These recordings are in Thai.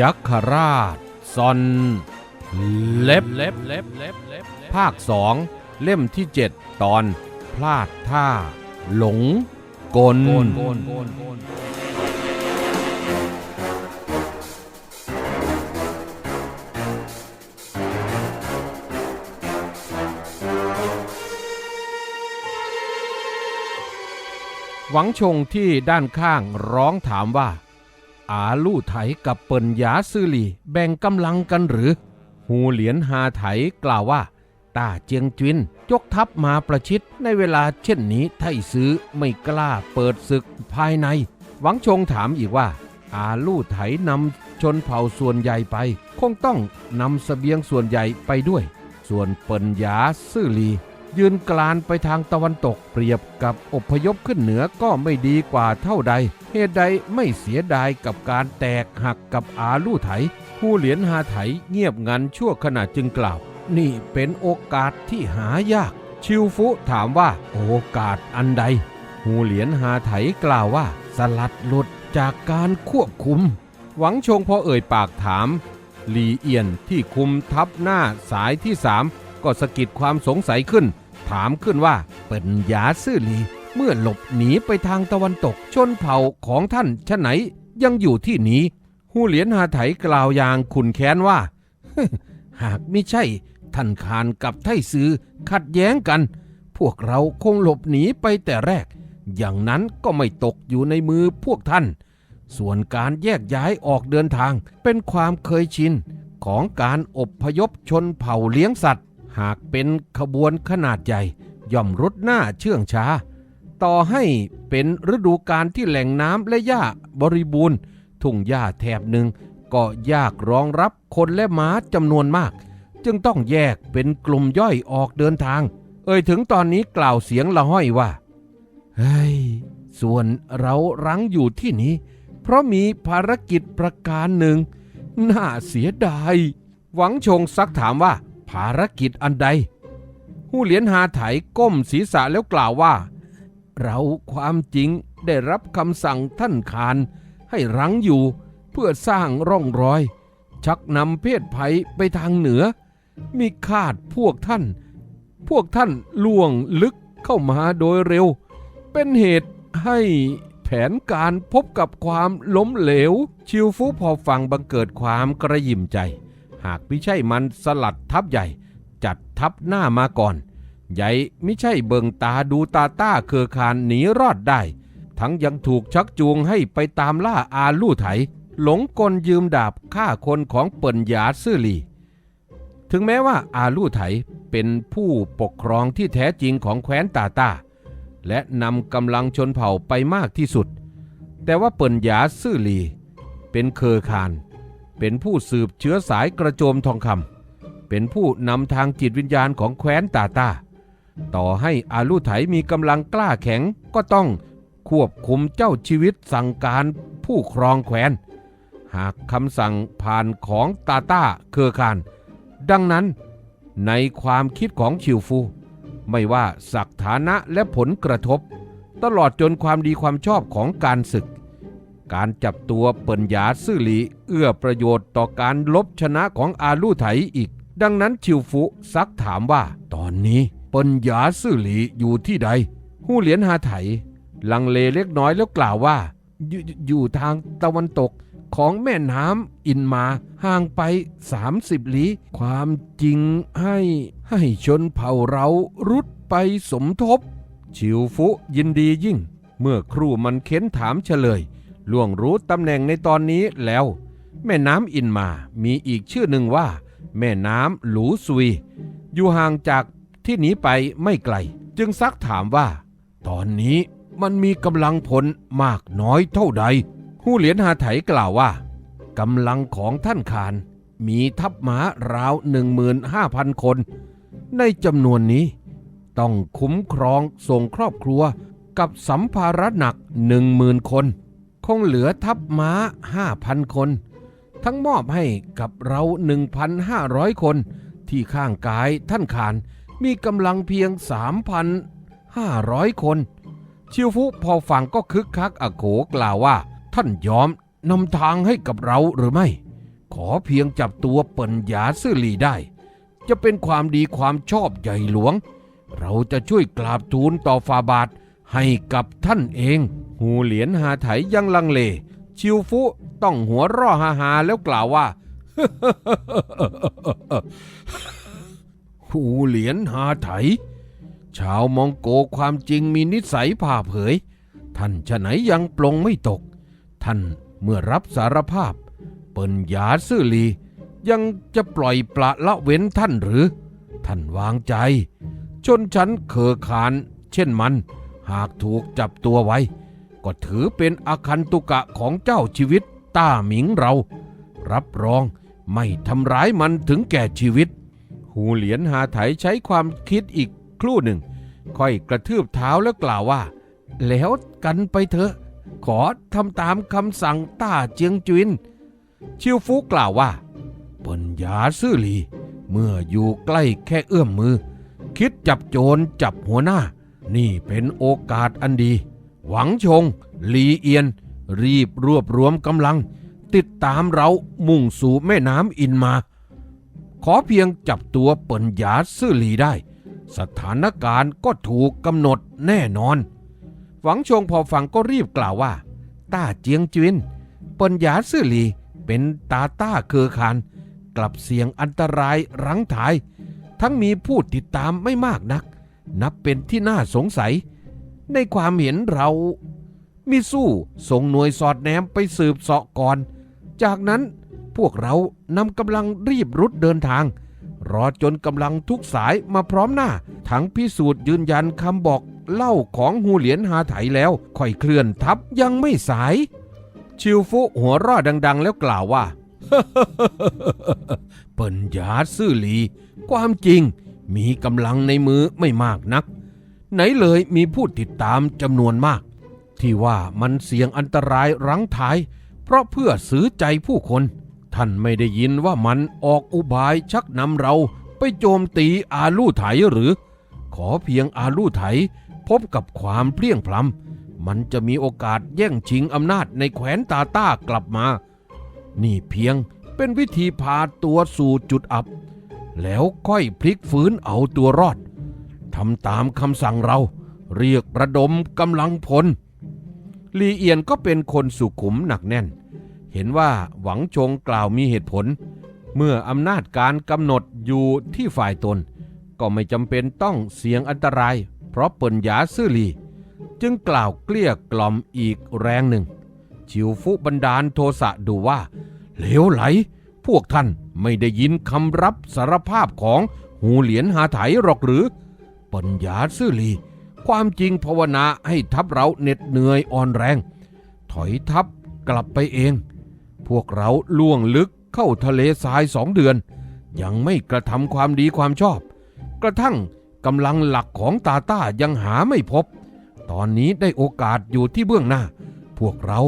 ยัคฆราชซอนเล็บเล็บเล็บเล็บเล็บภาคสองเล่มที่เจ็ดตอน พลาดท่า หลง กลหวังชงที่ด้านข้างร้องถามว่า อาลู่ไถกับเปิ่นหยาซือหลี่แบ่งกำลังกันหรือ หูเหลียนฮาไถกล่าวว่าต้าเจียงจินยกทัพมาประชิดในเวลาเช่นนี้ไทซื้อไม่กล้าเปิดศึกภายใน หวังชงถามอีกว่า อาลู่ไถนำชนเผ่าส่วนใหญ่ไป คงต้องนำเสบียงส่วนใหญ่ไปด้วย ส่วนเปิ่นหยาซื่อหลี ยืนกลานไปทางตะวันตกเปรียบกับอพยพขึ้นเหนือก็ไม่ดีกว่าเท่าใด เหตุใดไม่เสียดายกับการแตกหักกับอาลู่ไถ ผู้เหรียญหาไถเงียบงันชั่วขณะจึงกล่าว นี่เป็นโอกาสที่หายาก ชิวฟุถามว่าโอกาสอันใด หูเหรียญหาไถกล่าวว่า สลัดหลุดจากการควบคุม หวังชงพอเอ่ยปากถามหลีเอียนที่คุมทัพหน้าสายที่สามก็สะกิดความสงสัยขึ้น ถามขึ้นว่าเป็นหยาซื่อหลีเมื่อหลบหนีไปทางตะวันตก ชนเผ่าของท่านชะไหนยังอยู่ที่นี้หูเหรียญหาไถกล่าวอย่างขุนแค้นว่า หากไม่ใช่ ท่านคานกับไทซื้อขัดแย้งกัน พวกเราคงหลบหนีไปแต่แรก อย่างนั้นก็ไม่ตกอยู่ในมือพวกท่าน ส่วนการแยกย้ายออกเดินทางเป็นความเคยชินของการอบพยพชนเผ่าเลี้ยงสัตว์ หากเป็นขบวนขนาดใหญ่ย่อมรุดหน้าเชื่องช้า ต่อให้เป็นฤดูการที่แหล่งน้ำและหญ้าบริบูรณ์ ทุ่งหญ้าแถบหนึ่งก็ยากรองรับคนและม้าจำนวนมาก จึงต้องแยกเป็นกลุ่มย่อยออกเดินทาง เอ่ยถึงตอนนี้กล่าวเสียงละห้อยว่า เฮ้ย ส่วนเรารั้งอยู่ที่นี้ เพราะมีภารกิจประการหนึ่ง น่าเสียดาย หวังชงซักถามว่า ภารกิจอันใด หูเหรียญหาไถก้มศีรษะแล้วกล่าวว่า เราความจริงได้รับคำสั่งท่านคานให้รังอยู่เพื่อสร้างร่องรอย ชักนำเพศภัยไปทางเหนือ มีคาดพวกท่าน พวกท่านล่วงลึกเข้ามาโดยเร็ว เป็นเหตุให้แผนการพบกับความล้มเหลว ชิวฟูพอฟังบังเกิดความกระยิมใจ หากไม่ใช่มันสลัดทัพใหญ่ จัดทัพหน้ามาก่อน ใหญ่ไม่ใช่เบิงตาดูตาต้าเครือคานหนีรอดได้ ทั้งยังถูกชักจูงให้ไปตามล่าอาลู่ไถ หลงกลยืมดาบฆ่าคนของเปิ่นหยาซื่อหลี ถึงแม้ว่าอาลู่ไถเป็นผู้ปกครองที่แท้จริงของแคว้นตาตาและนำกำลังชนเผ่าไปมากที่สุด แต่ว่าเปิ่นหยาซื่อหลี เป็นเครือข่าย เป็นผู้สืบเชื้อสายกระโจมทองคำเป็นผู้นำทางจิตวิญญาณของแคว้นตาตาต่อให้อาลูไถมีกำลังกล้าแข็งก็ต้องควบคุมเจ้าชีวิตสั่งการผู้ครองแคว้น หากคำสั่งผ่านของตาตาเครือข่ายดังนั้นในความคิดของชิวฟู ไม่ว่าศักฐานะและผลกระทบ ตลอดจนความดีความชอบของการศึก การจับตัวเปิ่นหยาซื่อหลี เอื้อประโยชน์ต่อการลบชนะของอาลู่ไถอีก ดังนั้นชิวฟุซักถามว่า ตอนนี้เปิ่นหยาซื่อหลีอยู่ที่ใด หู้เหรียญหาไถ ลังเลเล็กน้อยแล้วกล่าวว่าอยอยู่ทางตะวันตกของแม่น้ำอินมาห่างไป 30 ลี้ ความจริงให้ให้ชนเผ่าเรารุดไปสมทบ ชิวฟุยินดียิ่ง เมื่อครู่มันเค้นถามเฉลย ล่วงรู้ตำแหน่งในตอนนี้แล้ว แม่น้ำอินมามีอีกชื่อหนึ่งว่า แม่น้ำหลูซุย อยู่ห่างจากที่หนีไปไม่ไกล จึงซักถามว่า ตอนนี้มันมีกำลังพลมากน้อยเท่าใดผู้เหรียญหาไถกล่าวว่ากำลังของท่านคาน มีทัพม้าราว 15,000 คน ในจำนวนนี้ ต้องคุ้มครองส่งครอบครัวกับสัมภาระหนัก 10,000 คนค งเหลือทัพม้า 5,000 คน ทั้งมอบให้กับเรา 1,500 คน ที่ข้างกายท่านคานมีกำลังเพียง 3,500 คน ชิวฟุพอฟังก็คึกคักอโขกล่าวว่า ท่านยอมนำทางให้กับเราหรือไม่ ขอเพียงจับตัวเปิ่นหยาซื่อหลีได้ จะเป็นความดีความชอบใหญ่หลวง เราจะช่วยกราบทูลต่อฟาบาท ให้กับท่านเอง หูเหรียญหาไถยังลังเล ชิวฟุต้องหัวร่อฮาฮาแล้วกล่าวว่า หูเหรียญหาไถ ชาวมองโกความจริงมีนิสัยผ่าเผย ท่านฉะไหนยังปลงไม่ตก ท่านเมื่อรับสารภาพ เปิ่นยาซื่อลี ยังจะปล่อยปละละเว้นท่านหรือ ท่านวางใจชนชั้นเคอขานเช่นมัน หากถูกจับตัวไว้ ก็ถือเป็นอาคันตุกะของเจ้าชีวิตต้าหมิงเรา รับรองไม่ทำร้ายมันถึงแก่ชีวิต หูเหรียญหาไถใช้ความคิดอีกครู่หนึ่ง ค่อยกระทืบเท้าแล้วกล่าวว่า แล้วกันไปเถอะ ขอทำตามคำสั่งต้าเจียงจุนชิวฟูกล่าวว่าปิ่นหยาซื่อหลี เมื่ออยู่ใกล้แค่เอื้อมมือ คิดจับโจรจับหัวหน้า นี่เป็นโอกาสอันดี หวังชง ลีเอียน รีบรวบรวมกำลัง ติดตามเรามุ่งสู่แม่น้ำอินมา ขอเพียงจับตัวเปิ่นหยาซื่อหลีได้ สถานการณ์ก็ถูกกำหนดแน่นอน หวังชงพอฟังก็รีบกล่าวว่า ต้าเจียงจินเปิ่นหยาซื่อหลีเป็นตาต้าเครือคาน กลับเสี่ยงอันตรายรั้งถ่าย ทั้งมีผู้ติดตามไม่มากนัก นับเป็นที่น่าสงสัย ในความเห็นเรามีสู้ส่งหน่วยสอดแนมไปสืบเสาะก่อน จากนั้นพวกเรานำกำลังรีบรุดเดินทาง รอจนกำลังทุกสายมาพร้อมหน้า ทั้งพิสูจน์ยืนยันคำบอกเล่าของหูเหรียญหาไถแล้วค่อยเคลื่อนทัพยังไม่สาย ชิวฟุหัวร่อดัง ๆ แล้วกล่าวว่าเปิ่นหยาซื่อหลี ความจริง มีกำลังในมือไม่มากนัก ไหนเลยมีผู้ติดตามจำนวนมาก ที่ว่ามันเสี่ยงอันตรายรั้งท้าย เพราะเพื่อซื้อใจผู้คน ท่านไม่ได้ยินว่ามันออกอุบายชักนำเราไปโจมตีอาลู่ไถหรือ ขอเพียงอาลู่ไถพบกับความเพลียงพล้ำมันจะมีโอกาสแย่งชิงอำนาจในแขวนตาต้ากลับมา นี่เพียงเป็นวิธีพาตัวสู่จุดอับ แล้วค่อยพลิกฟื้นเอาตัวรอดทำตามคำสั่งเรา เรียกระดมกำลังพลลีเอียนก็เป็นคนสุขุมหนักแน่น เห็นว่าหวังชงกล่าวมีเหตุผล เมื่ออำนาจการกำหนดอยู่ที่ฝ่ายตน ก็ไม่จำเป็นต้องเสี่ยงอันตราย เพราะเปิ่นยาซื่อลี จึงกล่าวเกลี้ยกล่อมอีกแรงหนึ่ง ชิวฟุบันดาลโทสะดูว่า เหลวไหล พวกท่าน ไม่ได้ยินคำรับสารภาพของหูเหรียญหาไถหรอกหรือ ปัญญาซื่อลี ความจริงภาวนาให้ทัพเราเหน็ดเหนื่อยอ่อนแรง ถอยทัพกลับไปเอง พวกเราล่วงลึกเข้าทะเลทรายสองเดือน ยังไม่กระทำความดีความชอบ กระทั่งกำลังหลักของตาต้ายังหาไม่พบ ตอนนี้ได้โอกาสอยู่ที่เบื้องหน้า พวกเรา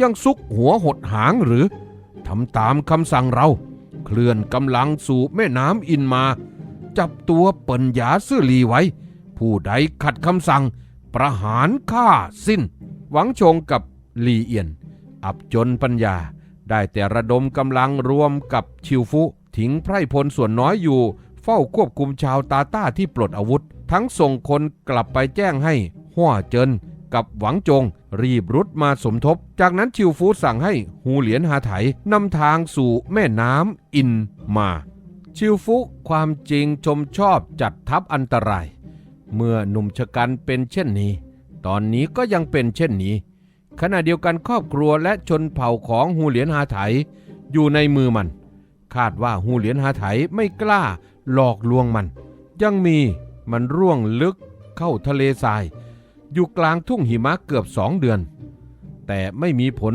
ยังซุกหัวหดหางหรือทำตามคำสั่งเรา เคลื่อนกำลังสู่แม่น้ำอินมา จับตัวเปิ่นหยาซื่อลีไว้ ผู้ใดขัดคำสั่ง ประหารฆ่าสิ้น หวังชงกับลีเอียน อับจนปัญญา ได้แต่ระดมกำลังรวมกับชิวฟุทิ้งไพรพลส่วนน้อยอยู่ เฝ้าควบคุมชาวตาต้าที่ปลดอาวุธ ทั้งส่งคนกลับไปแจ้งให้หัวเจิน กับหวังจง รีบรุดมาสมทบ จากนั้นชิวฟูสั่งให้ฮูเหลียนหาไถนำทางสู่แม่น้ำอินมา ชิวฟุความจริงชมชอบจัดทัพอันตราย เมื่อหนุ่มชะกันเป็นเช่นนี้ ตอนนี้ก็ยังเป็นเช่นนี้ ขณะเดียวกันครอบครัวและชนเผ่าของฮูเหลียนหาไถอยู่ในมือมัน คาดว่าฮูเหลียนหาไถไม่กล้าหลอกลวงมัน ยังมีมันร่วงลึกเข้าทะเลทราย อยู่กลางทุ่งหิมะเกือบสองเดือน แต่ไม่มีผล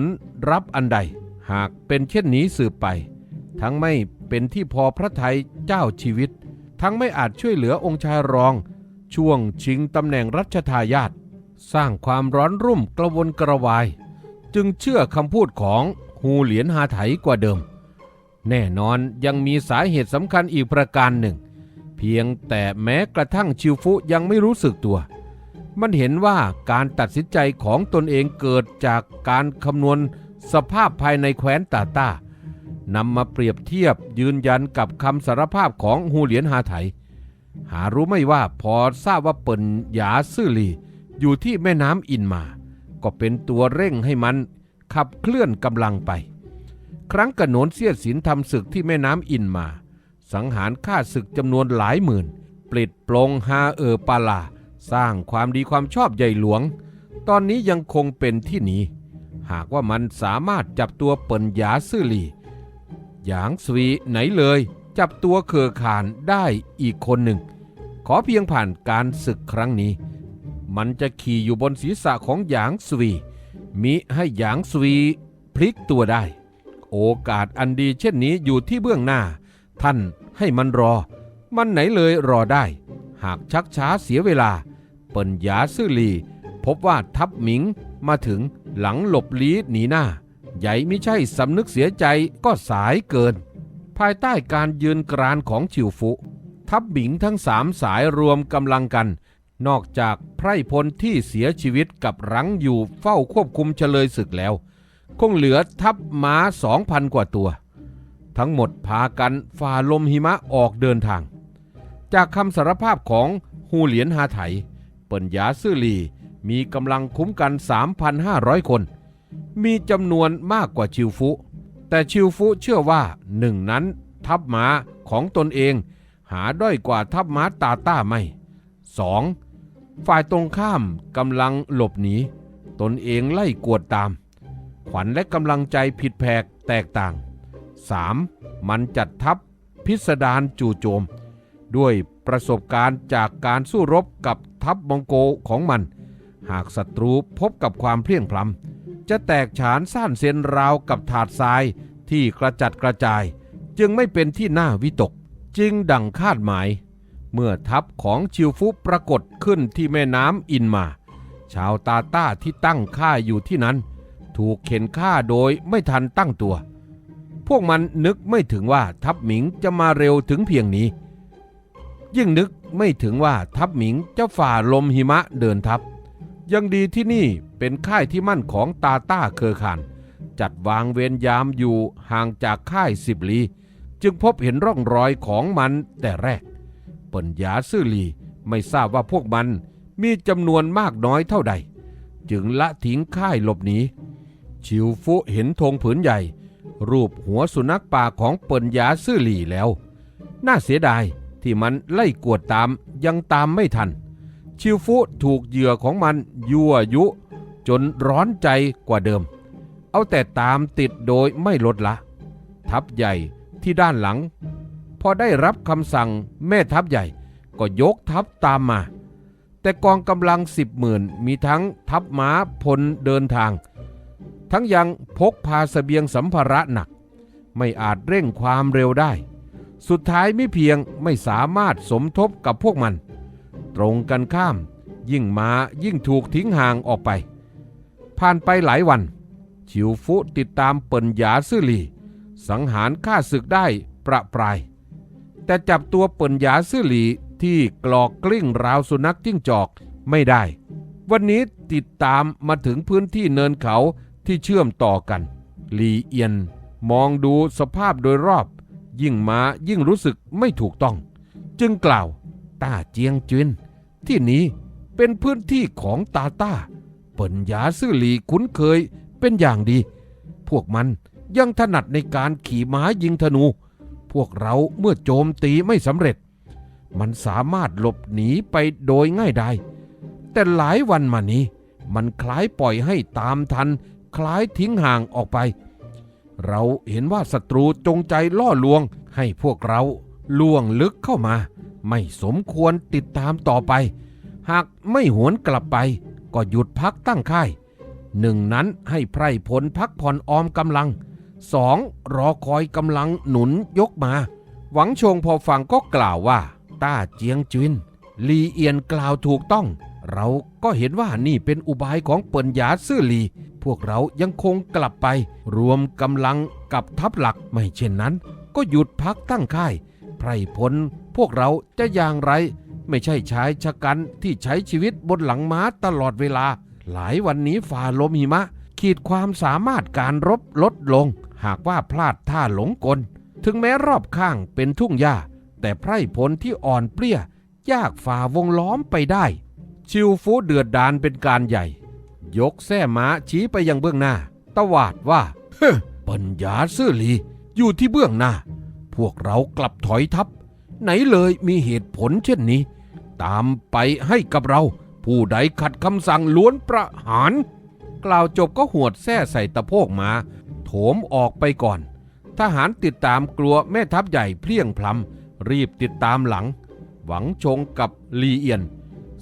รับอันใด หากเป็นเช่นนี้สืบไป ทั้งไม่เป็นที่พอพระทัยเจ้าชีวิต ทั้งไม่อาจช่วยเหลือองค์ชายรอง ช่วงชิงตำแหน่งรัชทายาทสร้างความร้อนรุ่มกระวนกระวาย จึงเชื่อคำพูดของฮูเหลียนหาไถกว่าเดิม แน่นอนยังมีสาเหตุสำคัญอีกประการหนึ่ง เพียงแต่แม้กระทั่งชิวฟุยังไม่รู้สึกตัว มันเห็นว่าการตัดสินใจของตนเองเกิดจากการคำนวณสภาพภายในแคว้นตาตานำมาเปรียบเทียบยืนยันกับคำสารภาพของฮูเหลียนฮาไถ หารู้ไม่ว่าพอทราบว่าเปิ่นหยาซื่อลีอยู่ที่แม่น้ำอินมา ก็เป็นตัวเร่งให้มันขับเคลื่อนกำลังไป ครั้งกระโหนนเสียดสินทำศึกที่แม่น้ำอินมา สังหารฆ่าศึกจำนวนหลายหมื่นปลิดปลงฮาเออปาลา สร้างความดีความชอบใหญ่หลวง ตอนนี้ยังคงเป็นที่หนี้หากว่ามันสามารถจับตัวเปิ่นหยาซื่อหลีหยางสวีไหนเลย จับตัวเครือข่านได้อีกคนหนึ่ง ขอเพียงผ่านการศึกครั้งนี้ มันจะขี่อยู่บนศีรษะของหยางสวี มิให้หยางสวีพลิกตัวได้ โอกาสอันดีเช่นนี้อยู่ที่เบื้องหน้า ท่านให้มันรอ มันไหนเลยรอได้ หากชักช้าเสียเวลา เปิ่นหยาซื่อหลี พบว่าทัพหมิงมาถึงหลังหลบลี้หนีหน้า ใหญ่ไม่ใช่สำนึกเสียใจก็สายเกิน ภายใต้การยืนกรานของฉิวฟุ ทัพหมิงทั้งสามสายรวมกำลังกัน นอกจากไพร่พลที่เสียชีวิตกับรังอยู่เฝ้าควบคุมเฉลยศึกแล้ว คงเหลือทัพม้าสองพันกว่าตัว ทั้งหมดพากันฝ่าลมหิมะออกเดินทาง จากคำสารภาพของฮูเหลียนฮาไถ เปิ่นหยาซื่อหลีมีกำลังคุ้มกัน 3,500 คน มีจำนวนมากกว่าชิวฟุ แต่ชิวฟุเชื่อว่าหนึ่งนั้นทัพม้าของตนเอง หาด้อยกว่าทัพม้าตาต้าไม่ 2. ฝ่ายตรงข้ามกำลังหลบหนี ตนเองไล่กวดตาม ขวัญและกำลังใจผิดแผกแตกต่าง 3. มันจัดทัพพิสดารจู่โจม ด้วยประสบการณ์จากการสู้รบกับ ทัพมองโกของมัน หากศัตรูพบกับความเพลียงพล้ำจะแตกฉานซ่านเซนราวกับถาดทรายที่กระจัดกระจาย จึงไม่เป็นที่น่าวิตก จึงดังคาดหมาย เมื่อทัพของชิวฟุปรากฏขึ้นที่แม่น้ำอินมา ชาวตาต้าที่ตั้งค่าอยู่ที่นั้น ถูกเข็นฆ่าโดยไม่ทันตั้งตัว พวกมันนึกไม่ถึงว่าทัพหมิงจะมาเร็วถึงเพียงนี้ ยิ่งนึก ไม่ถึงว่าทัพหมิงจะฝ่าลมหิมะเดินทัพ ยังดีที่นี่เป็นค่ายที่มั่นของตาต้าเคอร์ขานจัดวางเวรยามอยู่ห่างจากค่ายสิบลี จึงพบเห็นร่องรอยของมันแต่แรกเปิ่นหยาซื่อลีไม่ทราบว่าพวกมันมีจำนวนมากน้อยเท่าใด จึงละทิ้งค่ายหลบหนีชิวฟุเห็นธงผืนใหญ่ รูปหัวสุนัขป่าของเปิ่นหยาซื่อหลีแล้ว น่าเสียดาย ที่มันไล่กวดตามยังตามไม่ทัน ชิวฟุถูกเหยื่อของมันยั่วยุ จนร้อนใจกว่าเดิม เอาแต่ตามติดโดยไม่ลดละ ทัพใหญ่ที่ด้านหลัง พอได้รับคำสั่งแม่ทัพใหญ่ก็ยกทัพตามมา แต่กองกำลังสิบหมื่นมีทั้งทัพม้าพลเดินทาง ทั้งยังพกพาสเสบียงสัมภาระหนัก ไม่อาจเร่งความเร็วได้ สุดท้ายไม่เพียงไม่สามารถสมทบกับพวกมัน ตรงกันข้าม ยิ่งมายิ่งถูกทิ้งห่างออกไป ผ่านไปหลายวัน ชิวฟุติดตามเปิ่นหยาซื่อหลี สังหารฆ่าศึกได้ประปราย แต่จับตัวเปิ่นหยาซื่อหลีที่กรอกกลิ้งราวสุนัขจิ้งจอกไม่ได้ วันนี้ติดตามมาถึงพื้นที่เนินเขาที่เชื่อมต่อกัน ลีเอียนมองดูสภาพโดยรอบ ยิ่งมายิ่งรู้สึกไม่ถูกต้อง จึงกล่าวต้าเจียงจุนที่นี้เป็นพื้นที่ของตาต้าเปิ่นหยาซื่อหลีคุ้นเคยเป็นอย่างดี พวกมันยังถนัดในการขี่ม้ายิงธนู พวกเราเมื่อโจมตีไม่สำเร็จ มันสามารถหลบหนีไปโดยง่ายไดายแต่หลายวันมานี้ มันคล้ายปล่อยให้ตามทัน คล้ายทิ้งห่างออกไป เราเห็นว่าศัตรูจงใจล่อลวงให้พวกเราล่วงลึกเข้ามา ไม่สมควรติดตามต่อไป หากไม่หวนกลับไป ก็หยุดพักตั้งค่าย หนึ่งนั้นให้ไพร่พลพักผ่อนออมกำลังสองรอคอยกำลังหนุนยกมา หวังชงพอฟังก็กล่าวว่า ต้าเจียงจุนลีเอียนกล่าวถูกต้อง เราก็เห็นว่านี่เป็นอุบายของเปิ่นหยาซื่อลี พวกเรายังคงกลับไป รวมกำลังกับทัพหลักไม่เช่นนั้น ก็หยุดพักตั้งค่าย ไพรพลพวกเราจะอย่างไร ไม่ใช่ชายชะกันที่ใช้ชีวิตบนหลังม้าตลอดเวลา หลายวันนี้ฝ่าลมหิมะ ขีดความสามารถการรบลดลง หากว่าพลาดท่าหลงกล ถึงแม้รอบข้างเป็นทุ่งหญ้า แต่ไพรพลที่อ่อนเปรี้ยยากฝ่าวงล้อมไปได้ ชิวฟูเดือดดานเป็นการใหญ่ ยกแส้ม้าชี้ไปยังเบื้องหน้า ตวาดว่า เฮ้อปัญญาซื่อหลี อยู่ที่เบื้องหน้า พวกเรากลับถอยทับ ไหนเลยมีเหตุผลเช่นนี้ ตามไปให้กับเรา ผู้ใดขัดคำสั่งล้วนประหาร กล่าวจบก็หวดแส้ใส่ตะโพกมา โถมออกไปก่อน ทหารติดตามกลัวแม่ทัพใหญ่เพลียงพลำรีบติดตามหลัง หวังชงกับลีเอียน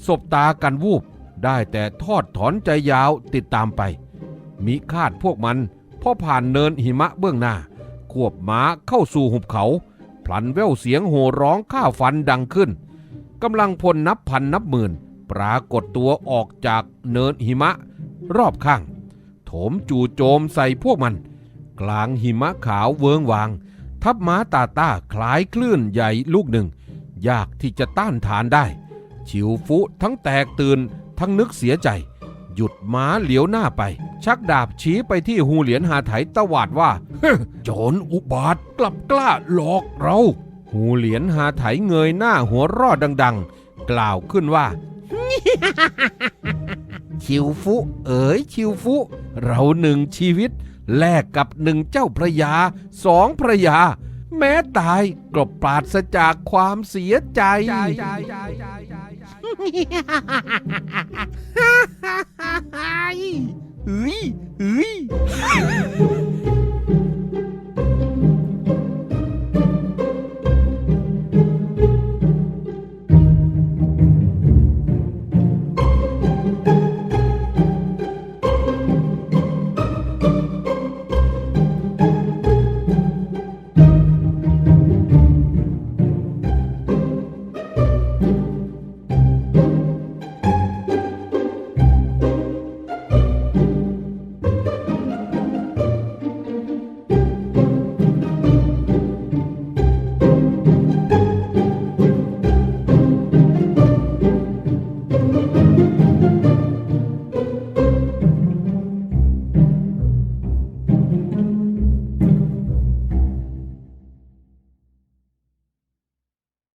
สบตากันวูบ ได้แต่ทอดถอนใจยาวติดตามไป มิคาดพวกมันพอผ่านเนินหิมะเบื้องหน้า ควบม้าเข้าสู่หุบเขา พลันแววเสียงโห่ร้องข้าฟันดังขึ้นกำลังพลนับพันนับหมื่น ปรากฏตัวออกจากเนินหิมะรอบข้าง โถมจู่โจมใส่พวกมัน กลางหิมะขาวเวิงวาง ทับม้าตาต้าคล้ายคลื่นใหญ่ลูกหนึ่ง ยากที่จะต้านทานได้ฉิวฟุทั้งแตกตื่น ทั้งนึกเสียใจ หยุดม้าเหลียวหน้าไป ชักดาบชี้ไปที่หูเหรียญหาไถตวาดว่าโจรอุบาทกลับกล้าหลอกเราหูเหรียญหาไถเงยหน้าหัวรอดดัง ๆ กล่าวขึ้นว่า ชิวฟุ เอ๋ยชิวฟุ เราหนึ่งชีวิต แลกกับหนึ่งเจ้าพระยาสองพระยา แม้ตายก็ปราศจากความเสียใจ เฮ้ยเฮ้ย